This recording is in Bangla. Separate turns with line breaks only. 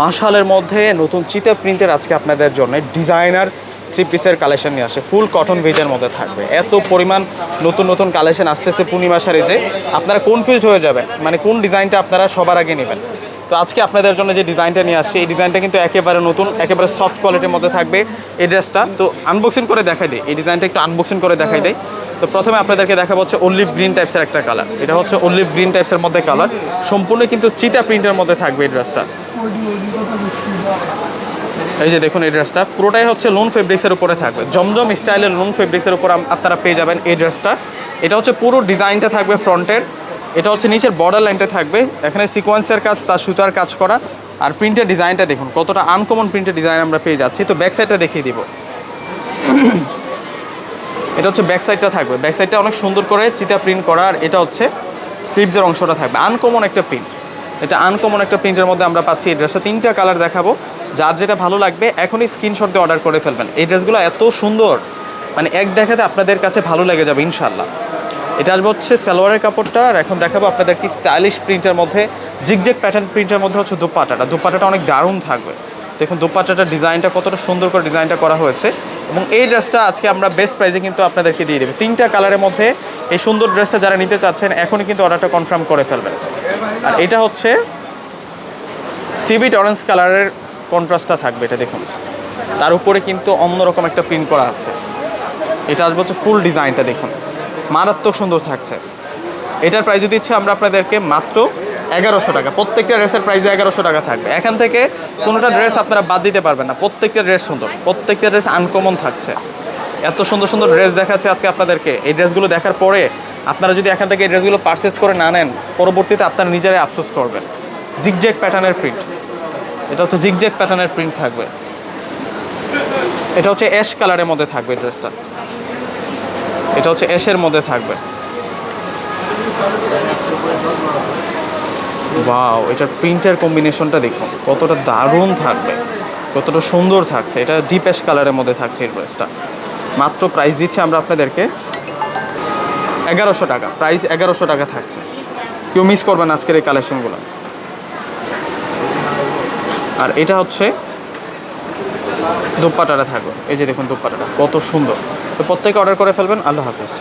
মাশালের মধ্যে নতুন চিতা প্রিন্টের আজকে আপনাদের জন্য ডিজাইনার থ্রি পিসের কালেকশন নিয়ে আসে। ফুল কটন ভেজের মধ্যে থাকবে। এত পরিমাণ নতুন নতুন কালেকশন আসতেছে পূর্ণিমা শাড়িতে আপনারা কনফিউজ হয়ে যাবেন মানে কোন ডিজাইনটা আপনারা সবার আগে নেবেন। তো আজকে আপনাদের জন্য যে ডিজাইনটা নিয়ে আসছে, এই ডিজাইনটা কিন্তু একেবারে নতুন, একেবারে সফট কোয়ালিটির মধ্যে থাকবে এই ড্রেসটা তো আনবক্সিং করে দেখাই দিই। এই ডিজাইনটা একটু আনবক্সিং করে দেখাই দেয় তো প্রথমে আপনাদেরকে দেখাবো হচ্ছে অলিভ গ্রিন টাইপসের একটা কালার এটা হচ্ছে অলিভ গ্রিন টাইপসের মধ্যে কালার সম্পূর্ণ কিন্তু চিতা প্রিন্টের মধ্যে থাকবে এই ড্রেসটা এই যে দেখুন এই ড্রেসটা পুরোটাই হচ্ছে লোন ফেব্রিক্সের উপরে থাকবে। জমজম স্টাইলের লোন ফেব্রিক্সের উপর আপনারা পেয়ে যাবেন এই ড্রেসটা এটা হচ্ছে পুরো ডিজাইনটা থাকবে ফ্রন্টের এটা হচ্ছে নিচের বর্ডার লাইনটা থাকবে। এখানে সিকোয়েন্সের কাজ প্লাস সুতার কাজ করা। আর প্রিন্টের ডিজাইনটা দেখুন, কতটা আনকমন প্রিন্টের ডিজাইন আমরা পেয়ে যাচ্ছি। তো ব্যাক সাইডটা দেখিয়ে দিব। এটা হচ্ছে ব্যাক সাইডটা থাকবে। ব্যাক সাইডটা অনেক সুন্দর করে চিতা প্রিন্ট করা, আর এটা হচ্ছে স্লিভসের অংশটা থাকবে। আনকমন একটা প্রিন্ট এটা আনকমন একটা প্রিন্টের মধ্যে আমরা পাচ্ছি এই ড্রেসটা তিনটা কালার দেখাবো। যার যেটা ভালো লাগবে, এখনই স্ক্রিনশট দিয়ে অর্ডার করে ফেলবেন। এই ড্রেসগুলো এত সুন্দর। মানে এক দেখাতে আপনাদের কাছে ভালো লেগে যাবে ইনশাল্লাহ এটা আসবে হচ্ছে সালোয়ারের কাপড়টা, আর এখন দেখাবো আপনাদের কি স্টাইলিশ প্রিন্টের মধ্যে জিগজেক প্যাটার্ন প্রিন্টের মধ্যে হচ্ছে দুপাটাটা। দুপাটাটা অনেক দারুণ থাকবে। দেখুন, দুপাটাটার ডিজাইনটা কতটা সুন্দর করে ডিজাইনটা করা হয়েছে। এবং এই ড্রেসটা আজকে আমরা বেস্ট প্রাইসে কিন্তু আপনাদেরকে দিয়ে দেবো। তিনটা কালারের মধ্যে এই সুন্দর ড্রেসটা যারা নিতে চাচ্ছেন, এখনই কিন্তু অর্ডারটা কনফার্ম করে ফেলবেন। আর এটা হচ্ছে সিবিট অরেঞ্জ কালারের কন্ট্রাস্টটা থাকবে, এটা দেখুন। তার উপরে কিন্তু অন্যরকম একটা প্রিন্ট করা আছে। এটা আসবে হচ্ছে ফুল ডিজাইনটা দেখুন। মারাত্মক সুন্দর থাকছে। এটার প্রাইস দিচ্ছি আমরা আপনাদেরকে মাত্র এগারোশো টাকা। প্রত্যেকটা ড্রেসের প্রাইস এগারোশো টাকা থাকবে। এখান থেকে কোনোটা ড্রেস আপনারা বাদ দিতে পারবেন না। প্রত্যেকটা ড্রেস সুন্দর। প্রত্যেকটা ড্রেস আনকমন থাকছে। এত সুন্দর সুন্দর ড্রেস দেখাচ্ছে আজকে আপনাদেরকে। এই ড্রেসগুলো দেখার পরে আপনারা যদি এখান থেকে এই ড্রেসগুলো পারচেস করে না নেন, পরবর্তীতে আপনারা নিজেরাই আফসোস করবেন। জিগজ্যাক প্যাটার্নের প্রিন্ট এটা হচ্ছে জিগজ্যাক প্যাটার্নের প্রিন্ট থাকবে। এটা হচ্ছে অ্যাশ কালারের মধ্যে থাকবে ড্রেসটা এটা হচ্ছে অ্যাশের মধ্যে থাকবে। ওয়াও এটার প্রিন্টের কম্বিনেশনটা দেখুন, কতটা দারুণ থাকবে, কতটা সুন্দর থাকছে, এটা ডিপ অ্যাশ কালারের মধ্যে থাকছে এই ড্রেসটা মাত্র প্রাইস দিচ্ছি আমরা আপনাদেরকে এগারোশো টাকা প্রাইস এগারোশো টাকা থাকছে। কেউ মিস করবেন আজকের এই কালেকশনগুলো আর এটা হচ্ছে দুপ্পাটাটা থাকবে, এই যে দেখুন দুপ্পাটাটা কত সুন্দর। তো প্রত্যেকে অর্ডার করে ফেলবেন, আল্লাহ হাফিজ।